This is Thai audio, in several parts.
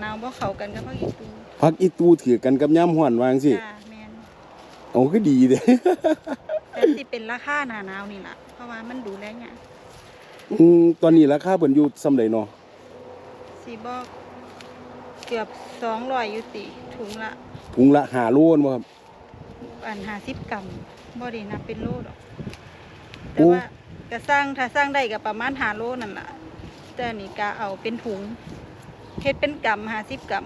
หนาวบ่เข้ากันกับผักอีตูพักอีตูถือกันกับย่ำห้อนวาจังสิจ้าแม่นเอาก็ดีเด้ แต่สิเป็นราคาหน้าหนาวนี่ล่ะเพราะว่ามันดูแลยากอืมตอนนี้ราคาเพิ่นอยู่ส่ำใดเนาะสิบ่เกือบ200อยู่ติถุงละถุงละ5โลนบ่ครับ อัน50กรัมบ่ได้นับเป็นโลดอกโอ้แต่ว่าก็สร้างถ้าสร้างได้ก็ประมาณ5โลนั่นล่ะแต่อันนี่ก็เอาเป็นถุง เฮ็ดเป็นกรัม50กรัม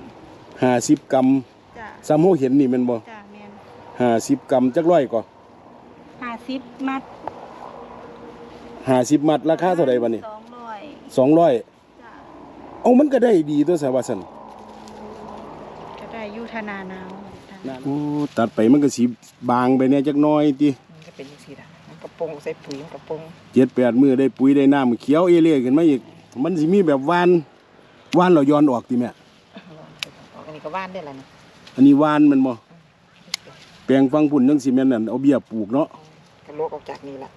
50กรัมจ้าซ้ำเฮาเห็นนี่แม่นบ่จ้าแม่น50กรัมจักร้อยก็50มัด50มัดราคาเท่าใดบัดนี้200 200จ้าเอามันก็ได้ดีตัวสาว่าซั่นก็ได้อยู่ทนาหนาวจ้ะโอ้ตัดไปมันก็สิบางไปแหน่จักหน่อยติมันก็เป็นจังซี่ล่ะมันกระโปรงใส่ปุ๋ยมันกระโปรง7-8มื้อได้ปุ๋ยได้น้ำเขียวเอเล่ขึ้นมาอีก มันสิมีแบบหวานห วานแล้วย้อนออกติแม่ออกอันนี้ก็ว่านได้ล่ะนี่อันนี้หวานแมันบ่แปลงฟังพุ่นจังสิแม่นนั่นเอาเบี้ยปลูกเนาะกระโลกออกจากนี่ล่ะ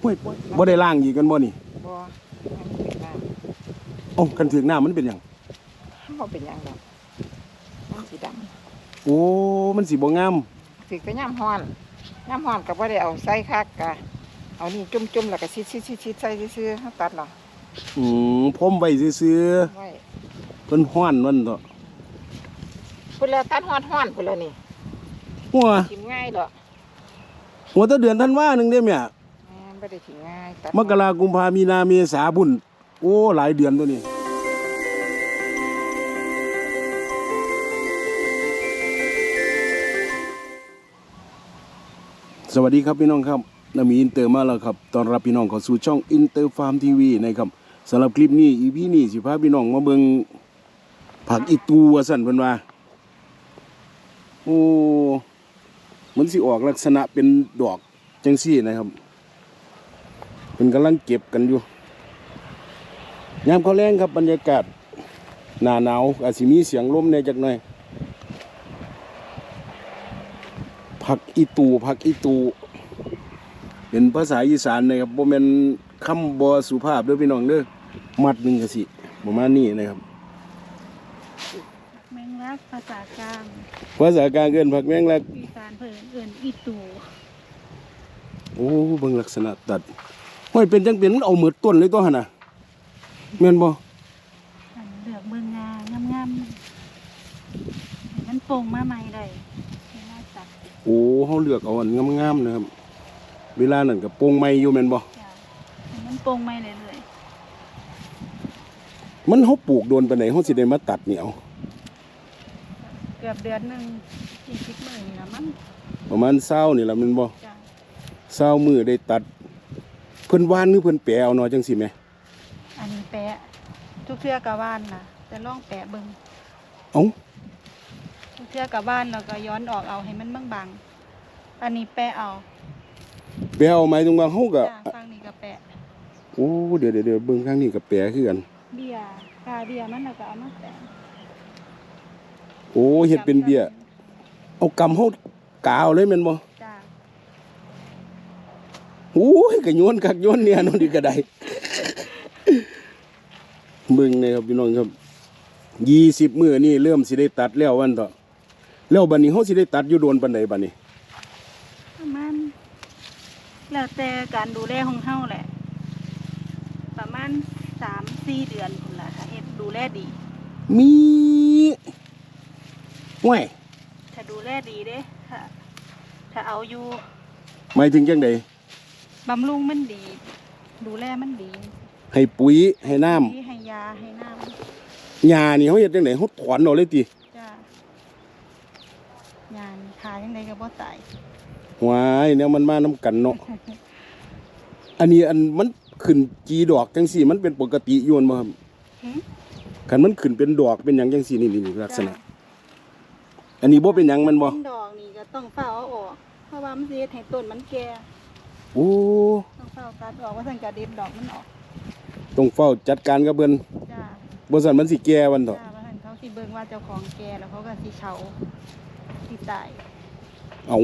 โอ้ยบ่ได้ล้างอีกกันบ่นี่บ่มันเป็นน้ำเอ้ากันถึงน้ำมันเป็นหยังมันบ่เป็นหยังดอกมันสีดำโอ้ มันสิบ่งามถึกแต่ย่ำฮ้อนย่ำฮ้อนก็บ่ได้เอาใส่คักกะเอานี่จุ่มๆแล้วก็ซิดๆๆๆใส่ซื่อๆเฮาตัดเนาะอืมพรมไว้ซื่อไว้ๆ เพิ่นฮ้อนนั่นเถาะพุ่นแล้วตัดฮ้อนๆพุ่นแล้วนี่หัวทิมง่ายดอกหัวแตะเดือนธันวาหนึงเด้แม่แม่นบ่ได้ทิมง่ายตัดมกรากุมภามีนาเมษาบุญโอ้หลายเดือนตัวนี้สวัสดีครับพี่น้องครับนามีอินเตอร์มาแล้วครับตอนรับพี่น้องเข้าสู่ช่องอินเตอร์ฟาร์มทีวีนะครับสำหรับคลิปนี้อีพีนี้สิพาพี่น้องมาเบิง ผักอีตูว่าสั่นเพิ่นว่า โอ้มันสิออกลักษณะเป็นดอกจังซี่นะครับเพิ่นกำลังเก็บกันอยู่ยามเขาแรงครับบรรยากาศหน้าหนาวอาจสิมีเสียงลมในจักหน่อยผักอีตูผักอีตูเป็นภาษาอีสานนะครับบ่แม่นคำบ่สุภาพเด้อพี่น้องเด้อมัดหนึ่งก็สิประมาณนี้นะครับ แมงลักภาษากลางภาษากลางเอิ้นผักแมงลักอีสานเพิ่นเอิ้นอีตูโอ้เบิ่งลักษณะตัดห้อยเป็นจังเป็นมันเอาหมืดต้นเลยตัวหั่นน่ะแม่นบ่อันเลือกเบิ่งงางามๆให้มันโป่งมาใหม่ได้ให้น่าจัดโอ้เฮาเลือกเอาอันงามๆนะครับ เวลานั้นก็โปร่งไม้อยู่แม่นบ่จ้ะให้มันโป่งใหม่เรื่อยมันเฮาปลูกโดนปานไหนเฮาสิได้มาตัดนี่เอาๆเกือบเดือนหนึง40มื้อนี่ล่ะมั้งประมาณ20นี่ล่ะแม่นบ่จ้ะ20มื้อได้ตัด เพิ่นหวานหรือเพิ่นแปรเอาเนาะจังซี่แหมอันนี้แปะ ทุกเทื่อกะว่านน่ะจะลองแปะเบิ่งเอ้าทุกเทื่อกะว่านแล้วก็ย้อนออกเอาให้มันบางๆอันนี้แปะเอาแปรเอาหมายถึงว่าเฮาก็จ้ะฟังนี่ก็แปะ โอ้เดี๋ยวเดี๋ยวเดี๋ยวเบิ่งข้างนี้กับแปรคือกันเบียร์กาเบียร์มันแล้วก็เอามาแปะ โอ้เฮ็ดเป็นเบี้ย เอากำเฮากาวเลยแม่นบ่จ้าโอ้ยก็โยนคักโยนเนี่ยนนดีก็ได้เบิ่งเลยครับพี่น้องครับ20มื้อนี่เริ่มสิได้ตัดแล้ววันเถอะแล้วบัดนี้เฮาสิได้ตัดอยู่โดนปานใดบัดนี้ ประมาณแล้วแต่การดูแลของเฮาแหละ ประมาณสามสี่เดือนพุ่นล่ะถ้าเฮ็ดดูแลดี มี ห้วยถ้าดูแลดีเด้ถ้าถ้าเอาอยู่หมายถึงจังไดบำรุงมันดี ดูแลมันดีให้ปุ๋ยให้น้ำให้ยาให้น้หญ้านี่เฮาเฮ็ดจังไดเฮาถอนเอาเลยติำจ้ายานขายังไงก็บ่ตายหวายแนวมันมานํกันเนาะอันนี้อันมันขึ้นจีดอกจังสี่ มันเป็นปกติอยู่แม่นบ่ครับหึคันมันขึ้นเป็นดอกเป็นหยังจังสี่นี่นี่ลักษณะ อันนี้บ่เป็นหยังแมันบ่ต้นดอกนี่ก็ต้องเฝ้าเอาออก เพราะว่ามันสิเฮ็ดให้ต้นมันแก่โอ้ต้องเฝ้าตัดออกว่าซั่นก็เด็ดดอกมันออกต้องเฝ้าจัดการกับเพิ่นจ้าบ่ซั่นมันสิแก่วันเถาะจ้าว่าหั่นเขาสิเบิ่งว่าเจ้าของแก่แล้วเขาก็สิเฉาสิตายเอ้า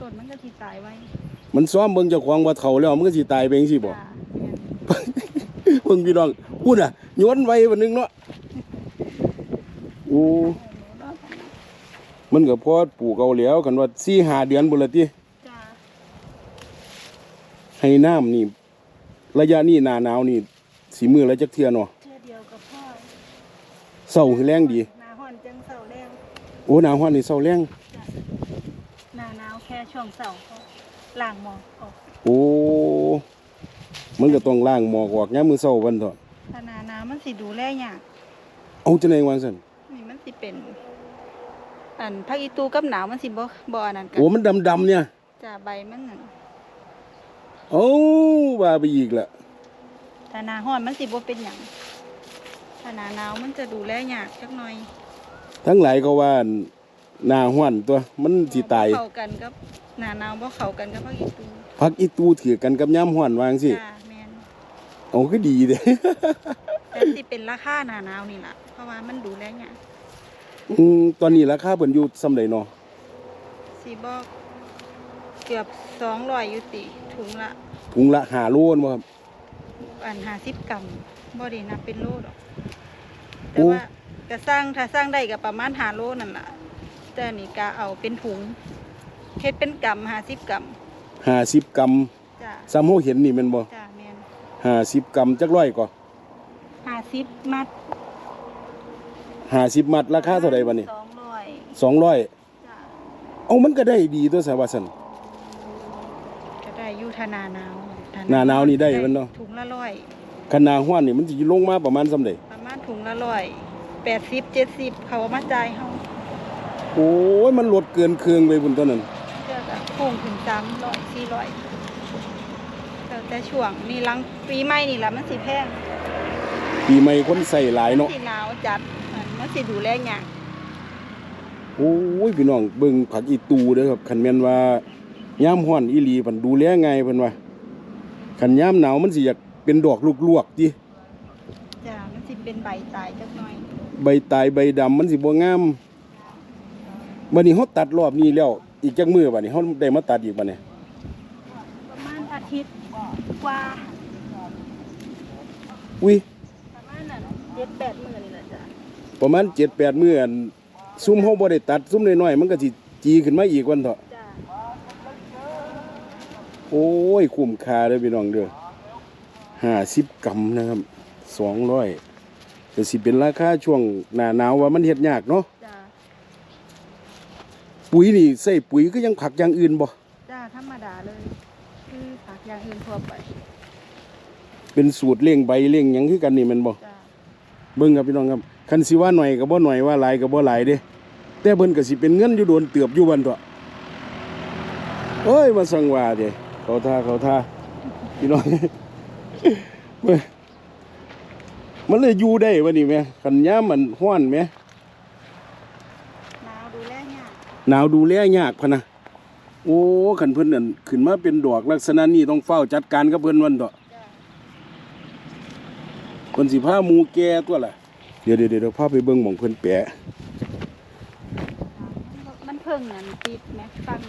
ต้นมันก็สิตายไว้มันซ้อมเบิ่งเจ้าของว่าเฒ่าแล้วมันก็สิตายไปจังซี่บ่ จ้าแม่นเบิ่งพี่น้องพูดอะโยนไว้วันหนึงเนาะโอ้โอ้ มันก็พอปลูกเอาแล้วกันว่าสี่หาเดือนบุนละติจ้าให้น้ำนี่ ระยะนี้หนาหนาวนี่ สีมือแล้วจักเทื่อเนาะเชื่อเดียวกับพ่อเศร้าคือแรงดี หนาห่อนจังเสาแรงโอ้หนาวฮ้อนนี่เศร้าแรงจ้ะหนาหนาวแค่ช่วงเสาก็ล่างหมอกออกโอ้มันก็ต้องล้างหมอกออกยามมื้อเช้าวันเถอะถ้าหนาหนาวมันสิดูแลยากเอาจังได๋ว่าซั่นนี่มันสิเป็น อันภาคอีตูกับหนาวมันสิบ่บ่อันนั้นกัโอ้มันดำๆเนี่ยจ้าใบมันนั่นโอ้ว่าไปอีกละถ้าหนาฮ้อนมันสิบ่เป็นหยังถ้าหนาหนาวมันจะดูแลยากจักหน่อย ทั้งหลายก็ว่าหน้าฮ้อนตัวมันสิตายบ่เข้ากันกับหนาหนาวบ่เข้ากันกับภาคอีตูพักอีตูถือกันกับยามฮ้อนว่าจังซี่จ้าแม่นเอาคือดีเด้แต่สิเป็นราคาหนาหนาวนี่ล่ะเพราะว่ามันดูแลยาก อืมตอนนี้ราคาเพิ่นอยู่ส่ำใดเนาะสิบ่เกือบ200อยู่ติถุงละ ถุงละ5โลนบ่ครับ อัน50กรัมบ่ได้นับเป็นโลดอกโอ้แต่ว่าก็สร้างถ้าสร้างได้ก็ประมาณ5โลนั่นล่ะแต่อันนี่ก็เอาเป็นถุงเฮ็ดเป็นกรัม50กรัม50กรัมจ้าซ้ำเฮาเห็นนี่แม่นบ่จ้าแม่น50กรัมจักร้อยก็50มัด 50มัดราคาเท่าใดบัดนี้200 200จ้าเอามันก็ได้ดีตัวสาว่าซั่นก็ได้อยู่ถ้าหนาหนาวหน้าหนาวนี่ได้มันเนาะ ถุงละร้อยคันหน้าฮ้อนนี่มันสิลงมาประมาณส่ำใดประมาณถุงละร้อย80 70เขาเอามาจ่ายเฮาโอ้ยมันลดเกินเครื่องไปบุญตัวนั้น เจ้าก็พุ่งถึง300 400แล้วแต่ช่วงนี่หลังปีใหม่นี่ล่ะมันสิแพงปีใหม่คนใส่หลายเนาะสิหนาวจัด มันสิดูแลยากโอ้ยพี่น้องเบิ่งผักอีตูเด้อครับคันแม่นว่ายามร้อนอีหลีเพิ่นดูแลง่ายเพิ่นว่าคันยามหนาวมันสิอยากเป็นดอกลวกๆติจ้ามันสิเป็นใบตายจักหน่อย ใบตายใบดำมันสิบ่งามบัดนี้เฮาตัดรอบนี้แล้วอีกจักมื้อบัดนี้เฮาได้มาตัดอีกบัดนี้ประมาณอาทิตย์กว่าอุ้ยประมาณนั้นเจ็ดแปดมื้อนี่ แหละจ้ะประมาณ7-8มื้ออันซุ่มเฮาบ่ได้ตัดซุ่มน้อยๆมันก็สิจีขึ้นมาอีกวันเถาะจ้าโอ้ยคุ้มค่าเด้อพี่น้องเด้อห้าสิบกรัมนะครับสองร้อยแต่สิเป็นราคาช่วงหน้าหนาวว่ามันเฮ็ดยากเนาะจ้าปุ๋ยนี่ใส่ปุ๋ยก็ยังผักอย่างอื่นบ่จ้าธรรมดาเลย คือผักอย่างอื่นทั่วไปเป็นสูตรเลี้ยงใบเลี้ยงหยังคือกันนี่แมันบ่จ้า เบิ่งครับพี่น้องครับคันสิว่าหน่อยก็บ่หน่อยว่าหลายก็บ่หลายเด้แต่เบิ่นก็สิเป็นเงินอยู่โดนเตือบอยู่วันตัวเอ้ยมาสั่งว่าเด้เขาท่าเขาท่าพี่น้องเว้ยมันเลยอยู่ได้วะนี่แม่คันยามมันร้อนแม่หนาวดูแลยากหนาวดูแลยากพะนะโอ้ขันเพิ่นนั่นขึ้นมาเป็นดอกลักษณะนี้ต้องเฝ้าจัดการกับเพิ่นวันเถาะจ้า เพิ่นสิพาหมูแก่ตัวล่ะ เดี๋ยวเดี๋ยวเดี๋ยวพาไปเบิ่งหม่องเพิ่นแปะ มันเพิ่งนั่นติดแม็กฟัง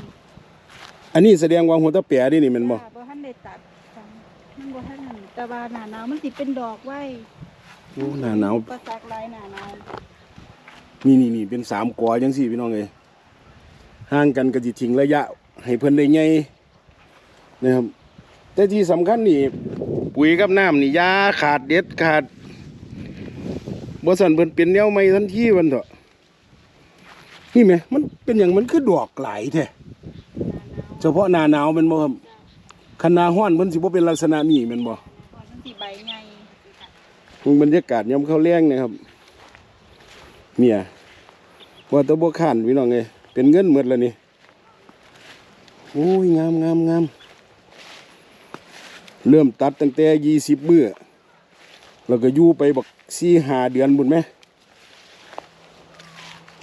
อันนี้แสดงว่าหัวตะแปะนี่นี่แม่นบ่จ้าบ่ทันได้ตัดฟังมันบ่ทันนั่นแต่ว่าหน้าหนาวมันสิเป็นดอกไว้โอ้หน้าหนาวก็สักหลายหน้าหนาวนี่นี่นี่เป็นสามกอจังซี่พี่น้องเอ้ยห่างกันก็สิทิ้งระยะ ให้เพิ่นได้ใหญ่นะครับแต่ที่สำคัญนี่ ปุ๋ยกับน้ำนี่อยาขาดเด็ดขาดบ่ซั่นเพิ่นเป็นแนวใหม่ทันทีวันเถาะนี่แหมมันเป็นหยังมันคือดอกหลายแท้เฉพาะหน้าหนาวแมันบ่ครับคันหนาฮ้อนเพิ่นสิบ่เป็นลักษณะนี้แม่นบ่ก่อนมันสิใบใหญ่บรรยากาศยามเข้าแรงนะครับ เนี่ยว่าแตะบ่ข้านพี่น้องเอ้ยเป็นเงินหมดแล้วนี่โอ้ยงามงามงาม เริ่มตัดตั้งแต่20มื้อแล้วก็อยู่ไปบัก4-5เดือนบุ่นไหม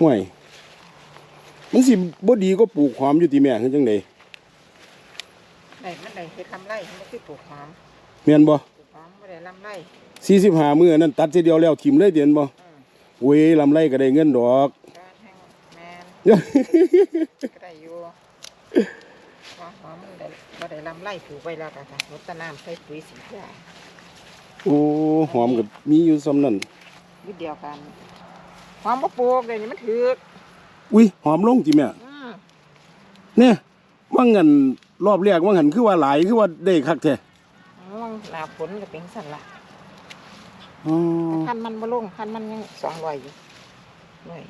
ห่วย มันสิบ่ดีก็ปลูกหอมอยู่ติแม่คือจังไดได้มันได้เฮ็ดลำไรมันบ่คือปลูกหอมแม่นบ่ปลูกหอมบ่ได้ลำไรสี่สิบห้ามือนั่นตัดทีเดียวแล้วทิมเลยเดียนบ่อืมเว้ยลำไรก็ได้เงินดอกการแห้งแมนเอ้ยก็ได้อยู่ว่าหอม มันได้บ่ได้ลำไรปลูกไว้แล้วก็ค่ะรดน้ำใส่ปุ๋ยสียาโอ้หอมกับมีอยู่ซ้ำนั่นวิดเดียวกันหอมบ่ปลูกเดี๋ยวนี้มันถือกอุ้ยหอมลงจิแม่อืมเนี่ยว่างันรอบแรกว่างันคือว่าหลายคือว่าได้คักแท้ม่วงหนาฝนก็เป็นสั่นละอ๋อคันมันบ่ลงคันมันยังสองร้อยอยู่ร้อย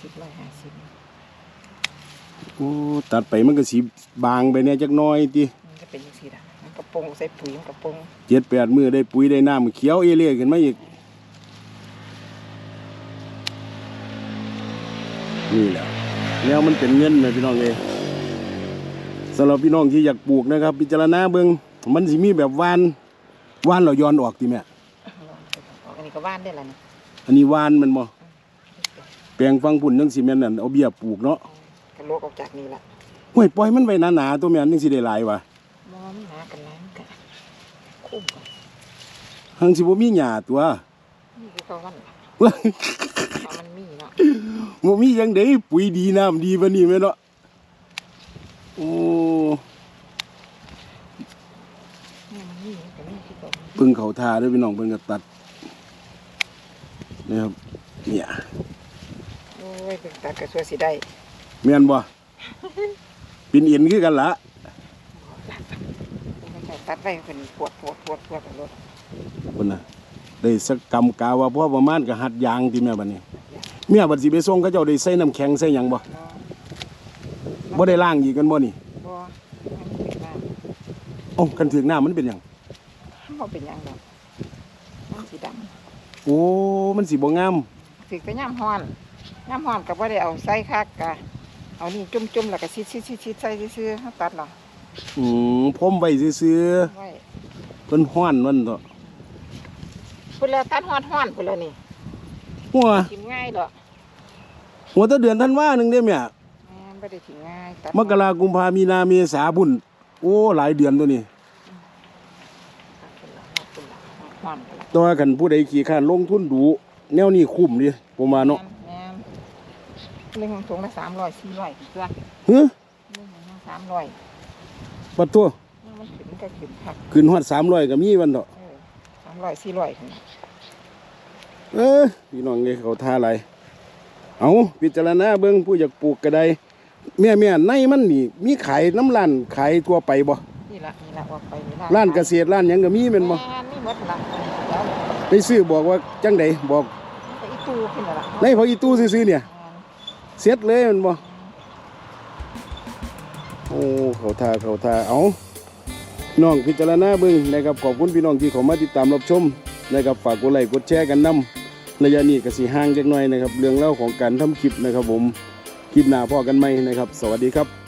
สิบร้อยห้าสิบ โอ้ตัดไปมันก็สีบางไปเนี่ยจักหน้อยติมันจะเป็นยังสี่ละมันกระโปรงใส่ปุ๋ยมันกระโปรงเจ็ดแปดมือได้ปุ๋ยได้น้ำเขียวเอเล่ขึ้นมาอีกนี่แหละแล้วมันเป็นเงินนะพี่น้องเอยสำหรับพี่น้องที่อยากปลูกนะครับ พิจารณาเบิ่งมันสิมีแบบวานวานเราย้อนออกติแม่อันนี้ก็ว่านได้ละนี่อันนี้วานมันบ่แปลงฟังพุ่นจังสิแม่นนั่นเอาเบี้ยปลูกเนาะกระ โลกออกจากนี่ละห้วยปล่อยมันไว้หนาๆตัวแม่นจังสิได้หลายวะมอมนหนากันล้างกันคุ้มกันหังสิบ่มีหญ้าตัวนี่คือเขาวันเอามันมีเนาะบ่มีหยังเด้ปุ๋ยดีน้ำดีปานนี้แม่เนาะโอ้นี่มันมีมันก็มีคือเขาเบิ่งเขาทาเด้อพี่น้องเพิ่นก็ตัดนะครับเนี่ยโอ้ยเป็นตากระสวยสิได้ แม่นบ่ปินเอ็นคือกันละตัดไว้เป็นปวดปวดปวดปวดรถพุ่นน่ะได้สักกำกาว่าพ่อประมาณก็หัดยางติแม่บัดนี้เมียบัดสิไปส่งเขาเจ้าได้ใส่น้ำแข็งใส่หยังบ่บ่ได้ล้างอีกกันบ่นี่บ่มันเป็นน้ำเอ้กันถึงหน้ำมันเป็นหยังมันบ่เป็นหยังดอกมันสีดำโอ้มันสิบ่งามำถึกแต่ย่ำฮ้อนย่ำฮ้อนก็บ่ได้เอาใส่คักกะ เอานี่จุ่มๆแล้วก็ซิดซิดซิดซิดใส่ซื่อๆเฮาตัดเนาะอืมพรมไว้ซื่อไว้ๆเพิ่นฮ้อนมันเถาะพุ่นแล้วตัดฮ้อนฮ้อนพุ่นแล้วนี่หัวทิมง่ายดอกหัวแตะเดือนธันวาหนึงเด้แม่แม่นบ่ได้ทิมง่ายตัดมกรากุมภามีนาเมษาบุญโอ้หลายเดือนตัวนี้พุ่นแล้วพุ่นแล้วฮ้อนพุ่นแล้ว แตัวากันผู้ใดขี่ข้านลงทุนดูแนวนี้คุ้มดิผมว่าเนาะแม่น หนึ่งถุงละ300 400ตัวเฮ้ยหนึ่งถุงละ300ปัดตัวมันขึ้นก็ขึ้นคักขึ้นฮอด300ก็มีวันเถาะเออ300 400ขึ้นเออพี่น้องเอ้ยเขาท่าอะไรเอาพิจารณาเบิ่งผู้อยากปลูกก็ได้แม่แม่ในมันนี่มีขายน้ำร้านขายทั่วไปบ่นี่ละนี่ละว่าไปนี่ละร้านเกษตรร้านหยังก็มีแม่นบ่แม่นมีหมดละแล้วไปซื้อบอกว่าจังไดบอกแต่อีตู้ขึ้นแล้วล่ะในพออีตู้ซื้อๆเนี่ย เสร็จเลยมันบ่โอ้เขาทาเขาทาเอาน้องพิจารณาเบิ้งนะครับขอบคุณพี่น้องที่เขามาติดตามรับชมนะครับฝากกดไลค์กดแชร์กันนํระยะนี้ก็สีห่างจักน้อยนะครับ เรื่องเล่าของการทำคลิปนะครับผมคลิปหน้าพอกันไหมนะครับ สวัสดีครับ